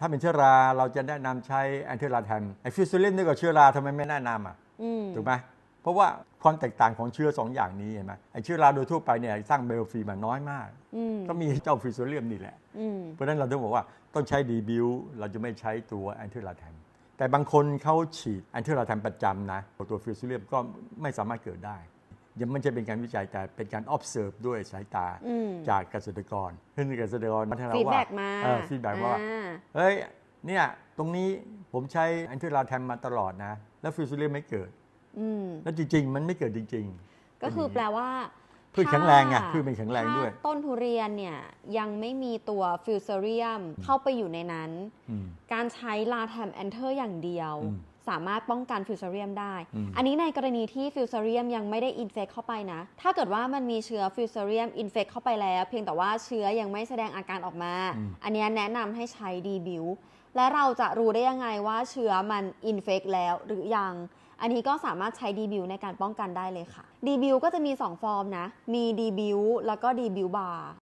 ถ้าเป็นเชื้อราเราจะแนะนำใช้แอนเทอร์ลาแทมไอฟิวซิลินนี่ก็เชื้อราทำไมไม่แนะนำอะอืมถูกไหมเพราะว่าความแตกต่างของเชื้อสองอย่างนี้เห็นไหมไอเชื้อราโดยทั่วไปเนี่ยสร้างเบลฟีมันน้อยมากอืมก็มีเจ้าฟิวซิเลียมนี่แหละอืมเพราะฉะนั้นเราต้องบอกว่าต้องใช้ดีบิวเราจะไม่ใช้ตัวแอนเทอร์ลาแทมแต่บางคนเขาฉีดแอนเทอร์ลาแทมประจำนะตัวฟิวซิเลียมก็ไม่สามารถเกิดได้ ยังไม่ใช่เป็นการวิจัยแต่เป็นการ observe ด้วยสายตาอืมจากเกษตรกรซึ่งเกษตรกรพัฒนาฟีดว่าแบ็กมาฟีดแบ็กว่าอ่าเฮ้ยเนี่ยตรงนี้ผมใช้แอนเทอร์ลาแทมมาตลอดนะ แล้วฟิวซิเลียมไม่เกิดอืมแล้วจริง ๆ มันไม่เกิดจริง ๆ ก็คือแปลว่าพืชแข็งแรงไงถ้าพืชมันแข็งแรงด้วยถ้าต้นทุเรียนเนี่ยยังไม่มีตัวฟิวเซเรียมเข้าไปอยู่ในนั้นอืมการใช้ลาแทมแอนเทอร์อย่างเดียวอืม สามารถป้องกันฟิวเซเรียมได้อืมอันนี้ในกรณีที่ฟิวเซเรียมยังไม่ได้อินเฟกเข้าไปนะ ถ้าเกิดว่ามันมีเชื้อฟิวเซเรียมอินเฟกเข้าไปแล้ว เพียงแต่ว่าเชื้อยังไม่แสดงอาการออกมา อันเนี้ยแนะนำให้ใช้ดีบิวและเราจะรู้ได้ยังไงว่าเชื้อมันอินเฟกแล้วหรือยัง อันนี้ก็สามารถใช้ดีบิวในการป้องกันได้เลยค่ะดีบิวก็จะมี 2 ฟอร์มนะ มีดีบิวแล้วก็ดีบิวบาร์